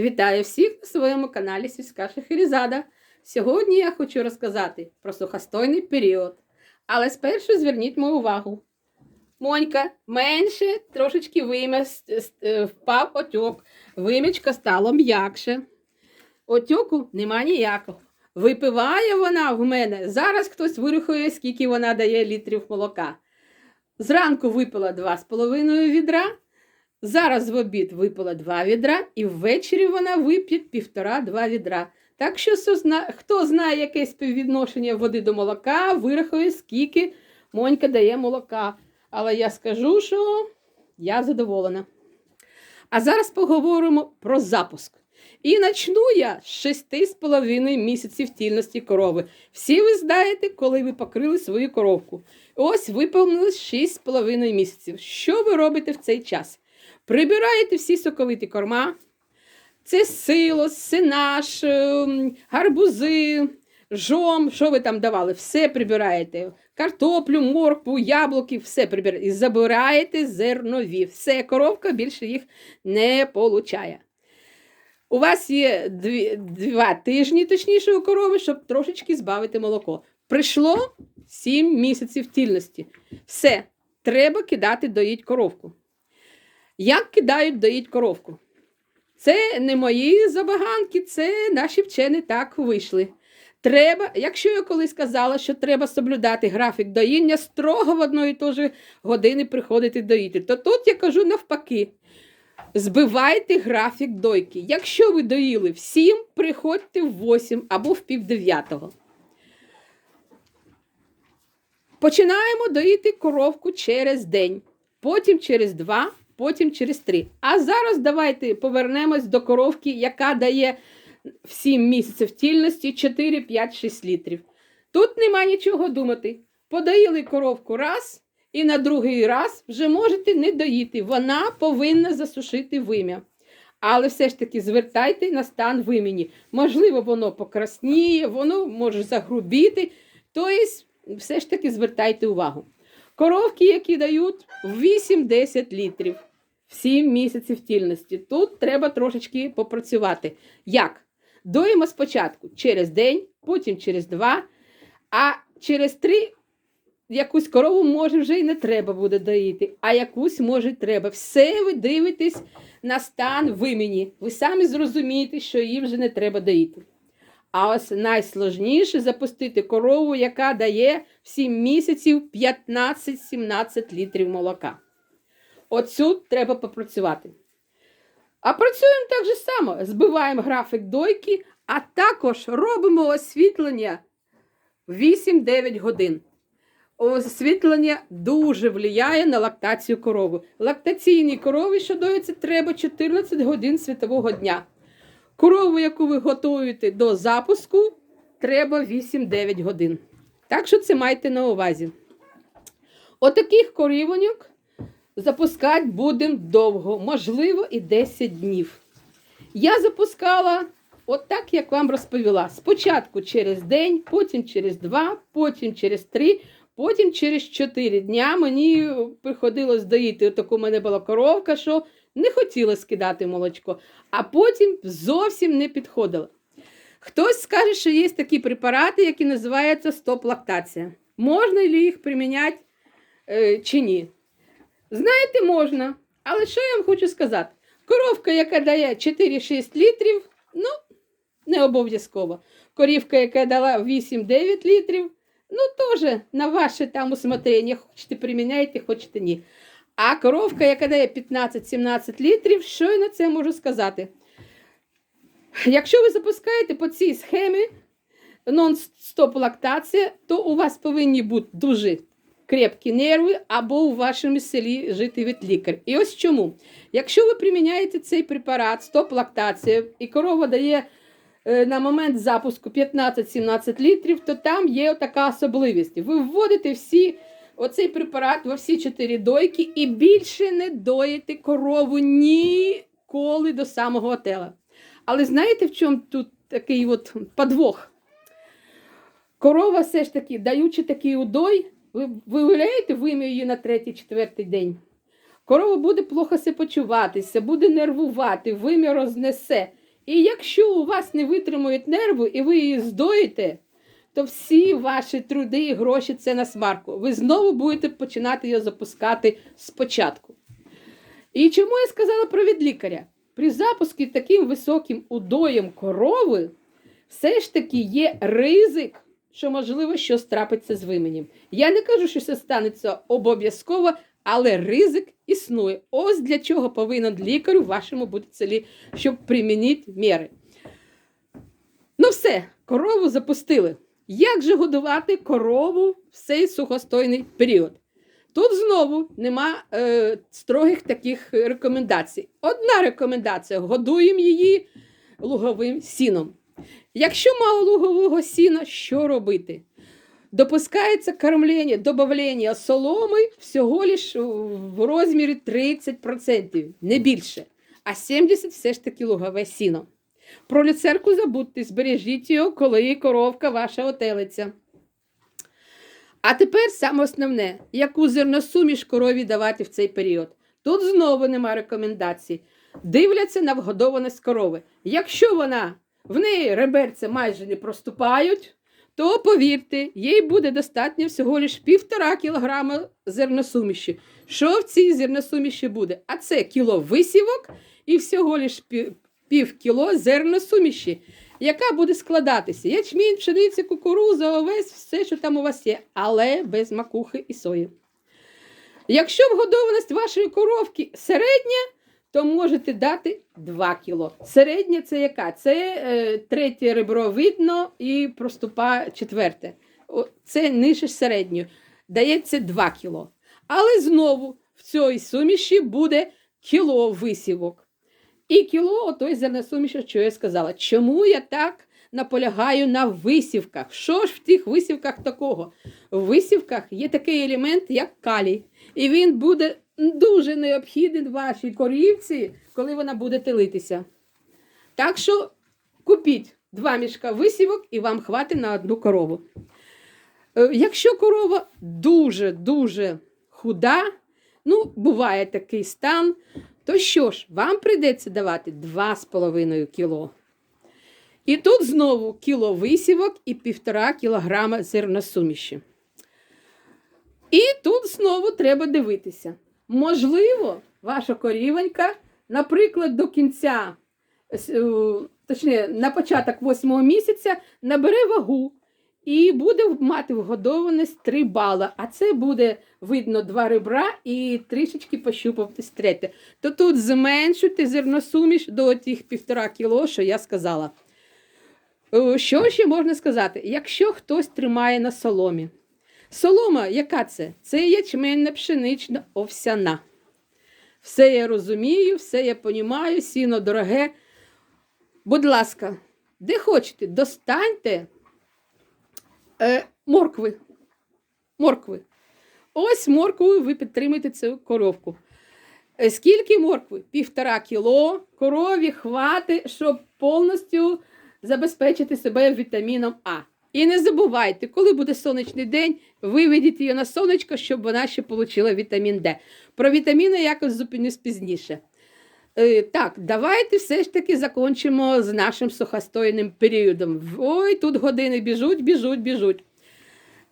Вітаю всіх на своєму каналі Сільська Шахерізада. Сьогодні я хочу розказати про сухостойний період. Але спершу зверніть мою увагу. Монька менше, трошечки вимя, е, впав отьок, вимічка стало м'якше. Отьоку нема ніякого. Випиває вона в мене. Зараз хтось вирахує, скільки вона дає літрів молока. Зранку випила 2,5 відра. Зараз в обід випила два відра, і ввечері вона вип'є півтора-два відра. Так що хто знає яке співвідношення води до молока, вирахує, скільки Монька дає молока. Але я скажу, що я задоволена. А зараз поговоримо про запуск. І почну я з 6,5 місяців тільності корови. Всі ви знаєте, коли ви покрили свою коровку. Ось виповнилось 6,5 місяців. Що ви робите в цей час? Прибираєте всі соковиті корма. Це силос, синаш, ем, гарбузи, жом, що ви там давали, все прибираєте. Картоплю, моркву, яблуки, все прибираєте. І забираєте зернові. Все, коровка більше їх не получає. У вас є дві, два тижні, точніше, у корови, щоб трошечки збавити молоко. Прийшло 7 місяців тільності. Все, треба кидати доїть коровку. Як кидають доїть коровку? Це не мої забаганки, це наші вчені так вийшли. Треба, якщо я колись казала, що треба соблюдати графік доїння, строго в одної і ж години приходити доїти, то тут я кажу навпаки. Збивайте графік дойки. Якщо ви доїли в 7, приходьте в 8 або в пів. Починаємо доїти коровку через день, потім через два, потім через три. А зараз давайте повернемось до коровки, яка дає в 7 місяців тільності 4, 5, 6 літрів. Тут нема нічого думати. Подоїли коровку раз, і на другий раз вже можете не доїти. Вона повинна засушити вим'я. Але все ж таки звертайте на стан вимені. Можливо, воно покрасніє, воно може загрубіти. Тобто, все ж таки звертайте увагу. Коровки, які дають 8-10 літрів 7 місяців тільності. Тут треба трошечки попрацювати. Як? Доїмо спочатку через день, потім через два, а через три якусь корову може вже і не треба буде доїти, а якусь може треба. Все ви дивитесь на стан вимені. Ви самі зрозумієте, що її вже не треба доїти. А ось найсложніше запустити корову, яка дає в 7 місяців 15-17 літрів молока. Оцю треба попрацювати. А працюємо так же само. Збиваємо графік дойки, а також робимо освітлення 8-9 годин. Освітлення дуже впливає на лактацію корови. Лактаційній корові, що доїться, треба 14 годин світового дня. Корову, яку ви готуєте до запуску, треба 8-9 годин. Так що це майте на увазі. Отаких корівоньок запускати будемо довго, можливо, і 10 днів. Я запускала отак, як вам розповіла. Спочатку через день, потім через два, потім через три, потім через 4 дня мені приходилось доїти. Отаку у мене була коровка, що не хотіла скидати молочко, а потім зовсім не підходила. Хтось скаже, що є такі препарати, які називаються стоп-лактація. Можна ли їх приміняти е, чи ні? Знаєте, можна. Але що я вам хочу сказати? Коровка, яка дає 4-6 літрів, ну, не обов'язково. Корівка, яка дала 8-9 літрів, ну, теж на ваше там усмотрення. Хочете приміняйте, хочете ні. А коровка, яка дає 15-17 літрів, що я на це можу сказати? Якщо ви запускаєте по цій схемі нон-стоп лактація, то у вас повинні бути дуже крепкі нерви або у вашому селі жити від лікар. І ось чому. Якщо ви приміняєте цей препарат, стоп-лактація, і корова дає е, на момент запуску 15-17 літрів, то там є така особливість. Ви вводите всі оцей препарат во всі чотири дойки і більше не доїте корову ніколи до самого отела. Але знаєте, в чому тут такий от подвох? Корова все ж таки, даючи такий удой, ви ви уявляєте, вим'я її на третій-четвертий день. Корова буде плохо себе почуватися, буде нервувати, вим'я рознесе. І якщо у вас не витримують нерви і ви її здоїте, то всі ваші труди і гроші це на смарку. Ви знову будете починати її запускати спочатку. І чому я сказала про від лікаря? При запуску таким високим удоєм корови все ж таки є ризик, що можливо щось трапиться з вименем. Я не кажу, що це станеться обов'язково, але ризик існує. Ось для чого повинен лікар у вашому бути селі, щоб примінити міри. Ну все, корову запустили. Як же годувати корову в цей сухостойний період? Тут знову нема е, строгих таких рекомендацій. Одна рекомендація: годуємо її луговим сіном. Якщо мало лугового сіна, що робити? Допускається кормлення, додавлення соломи всього лиш в розмірі 30%, не більше. А 70% все ж таки лугове сіно. Про люцерку забудьте, збережіть його, коли коровка ваша отелиться. А тепер саме основне, яку зерносуміш корові давати в цей період. Тут знову нема рекомендацій. Дивляться на вгодованість корови. Якщо вона в неї реберця майже не проступають, то повірте, їй буде достатньо всього лиш півтора кілограма зерносуміші. Що в цій зерносуміші буде? А це кіло висівок і всього лиш пів, кіло зерносуміші, яка буде складатися. Ячмінь, пшениця, кукуруза, овець, все, що там у вас є, але без макухи і сої. Якщо вгодованість вашої коровки середня, то можете дати 2 кіло. Середня це яка? Це е, третє ребро видно і проступа четверте. Це нижче середньої. Дається 2 кіло. Але знову в цій суміші буде кіло висівок. І кіло отой зерносуміші, що я сказала. Чому я так наполягаю на висівках? Що ж в тих висівках такого? В висівках є такий елемент, як калій. І він буде дуже необхідний вашій корівці, коли вона буде телитися. Так що купіть два мішка висівок і вам хватить на одну корову. Е, Якщо корова дуже-дуже худа, ну, буває такий стан, то що ж, вам прийдеться давати 2,5 кіло. І тут знову кіло висівок і 1,5 кілограма зерносуміші. І тут знову треба дивитися. Можливо, ваша корівонька, наприклад, до кінця, е, точніше, на початок восьмого місяця набере вагу і буде мати вгодованість 3 бала. А це буде видно два ребра і трішечки пощупати третє. То тут зменшуйте зерносуміш до тих півтора кіло, що я сказала. Е, Що ще можна сказати? Якщо хтось тримає на соломі, Солома, яка це? Це ячменна пшенична овсяна. Все я розумію, все я понімаю, сіно дороге. Будь ласка, де хочете, достаньте е, моркви. Моркви. Ось морквою ви підтримуєте цю коровку. Е, Скільки моркви? Півтора кіло. Корові хватить, щоб повністю забезпечити себе вітаміном А. І не забувайте, коли буде сонячний день, виведіть її на сонечко, щоб вона ще отримала вітамін Д. Про вітаміни якось зупинюсь пізніше. Е, так, давайте все ж таки закінчимо з нашим сухостойним періодом. Ой, тут години біжуть, біжуть, біжуть.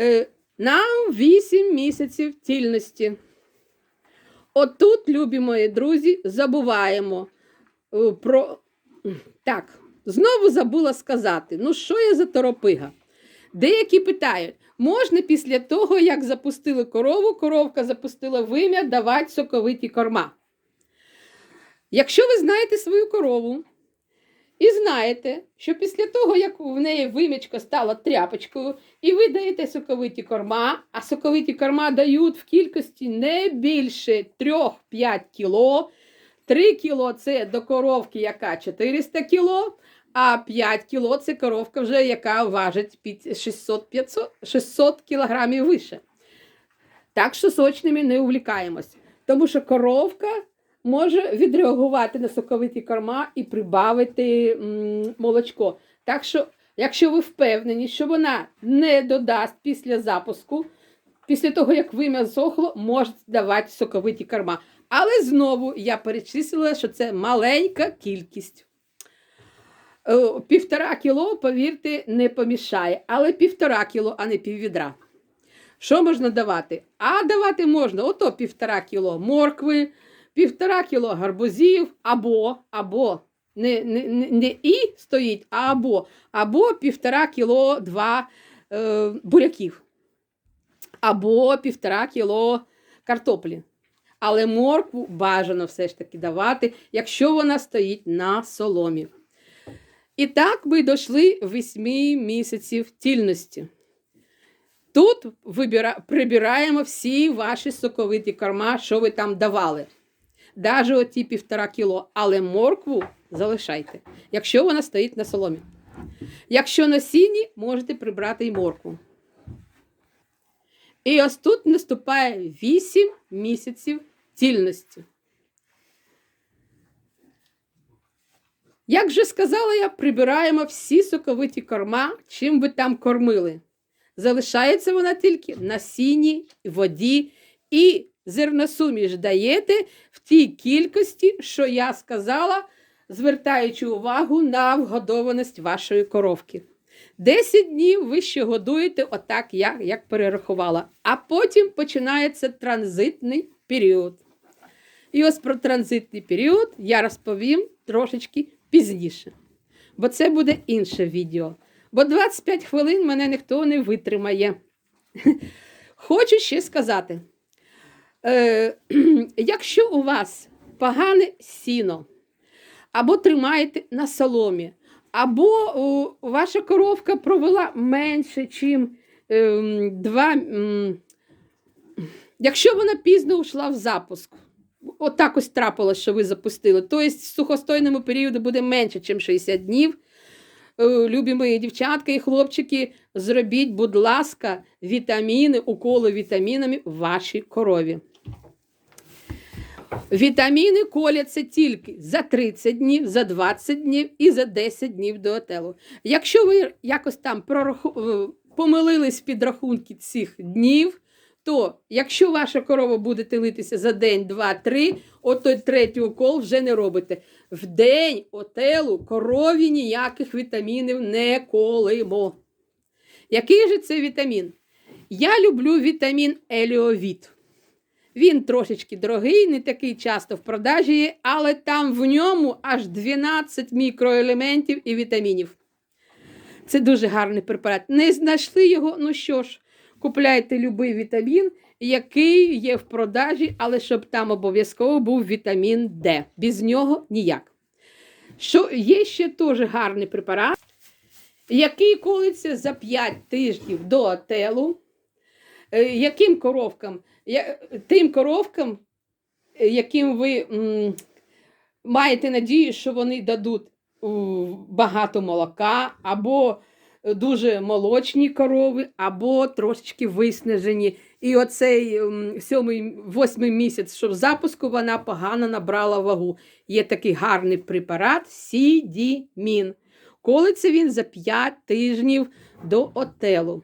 Е, нам 8 місяців тільності. Отут, любі мої друзі, забуваємо е, про. Так, знову забула сказати, ну що я за торопига? Деякі питають, можна після того, як запустили корову, коровка запустила вим'я, давати соковиті корма. Якщо ви знаєте свою корову і знаєте, що після того, як в неї вим'ячка стала тряпочкою, і ви даєте соковиті корма, а соковиті корма дають в кількості не більше 3-5 кіло, 3 кіло це до коровки, яка 400 кіло, а 5 кіло це коровка вже, яка важить під 600, 500, 600 кілограмів вище. Так що сочними не увлікаємось. Тому що коровка може відреагувати на соковиті корма і прибавити молочко. Так що, якщо ви впевнені, що вона не додасть після запуску, після того, як вим'я зсохло, можете давати соковиті корма. Але знову я перечислила, що це маленька кількість. Е, Півтора кіло, повірте, не помішає, але півтора кіло, а не піввідра. Що можна давати? А давати можна ото півтора кіло моркви, півтора кіло гарбузів, або, або, не, не, не, і стоїть, а або, або півтора кіло два е, буряків, або півтора кіло картоплі. Але моркву бажано все ж таки давати, якщо вона стоїть на соломі. І так ми дійшли 8 місяців тільності. Тут вибира... прибираємо всі ваші соковиті корма, що ви там давали. Навіть оті півтора кіло, але моркву залишайте, якщо вона стоїть на соломі. Якщо на сіні, можете прибрати і моркву. І ось тут наступає 8 місяців тільності. Як вже сказала я, прибираємо всі соковиті корма, чим ви там кормили. Залишається вона тільки на сіні, воді і зерносуміш даєте в тій кількості, що я сказала, звертаючи увагу на вгодованість вашої коровки. 10 днів ви ще годуєте отак, я, як перерахувала. А потім починається транзитний період. І ось про транзитний період я розповім трошечки пізніше. Бо це буде інше відео. Бо 25 хвилин мене ніхто не витримає. Хочу ще сказати: е, якщо у вас погане сіно, або тримаєте на соломі, або о, ваша коровка провела менше, ніж е, два. м, Якщо вона пізно йшла в запуск, отак ось трапилось, що ви запустили, тобто в сухостойному періоду буде менше, ніж 60 днів. Е, Любі мої дівчатка і хлопчики, зробіть, будь ласка, вітаміни, уколи вітамінами вашій корові. Вітаміни коляться тільки за 30 днів, за 20 днів і за 10 днів до отелу. Якщо ви якось там прораху... е, помилились в підрахунки цих днів, то якщо ваша корова буде тилитися за день, два, три, от той третій укол вже не робите. В день отелу корові ніяких вітамінів не колимо. Який же це вітамін? Я люблю вітамін Еліовіт. Він трошечки дорогий, не такий часто в продажі але там в ньому аж 12 мікроелементів і вітамінів. Це дуже гарний препарат. Не знайшли його, ну що ж, купляйте любий вітамін, який є в продажі, але щоб там обов'язково був вітамін Д. Без нього ніяк. Що є ще теж гарний препарат, який колиться за 5 тижнів до отелу. Е, Яким коровкам? Тим коровкам, е, яким ви м, маєте надію, що вони дадуть багато молока, або дуже молочні корови, або трошечки виснажені. І оцей сьомий, восьмий місяць, що в запуску вона погано набрала вагу. Є такий гарний препарат Сідімін. Колиться він за 5 тижнів до отелу.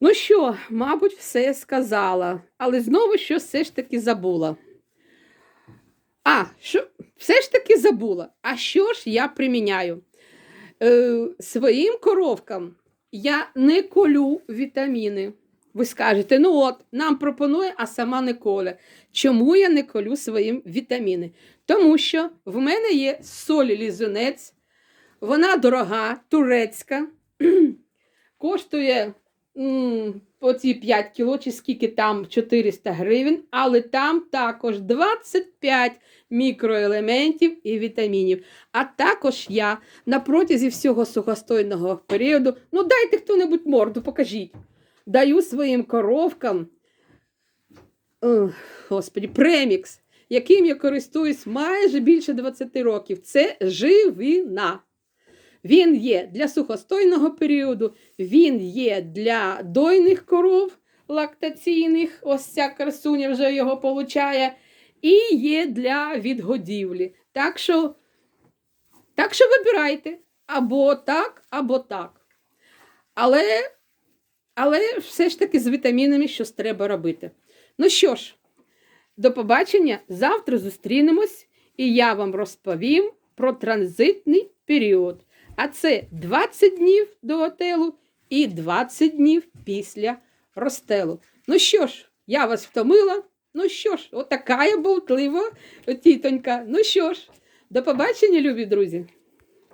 Ну що, мабуть, все сказала, але знову щось все ж таки забула. А, що, все ж таки забула. А що ж я приміняю? Е, своїм коровкам я не колю вітаміни. Ви скажете, ну от, нам пропонує, а сама не коле. Чому я не колю своїм вітаміни? Тому що в мене є соль лізунець, вона дорога, турецька, коштує оці 5 кіло, чи скільки там 400 гривень, але там також 25 мікроелементів і вітамінів. А також я на протязі всього сухостойного періоду, ну дайте хто-небудь морду, покажіть. Даю своїм коровкам, ох, господі, премікс, яким я користуюсь майже більше 20 років. Це живина. Він є для сухостойного періоду, він є для дойних коров лактаційних, ось ця красуня вже його получає, і є для відгодівлі. Так що, так що вибирайте або так, або так. Але, але все ж таки з вітамінами щось треба робити. Ну що ж, до побачення. Завтра зустрінемось, і я вам розповім про транзитний період. А це 20 днів до отелу і 20 днів після розстелу. Ну що ж, я вас втомила. Ну що ж, отака болтлива тітонька. Ну що ж, до побачення, любі друзі.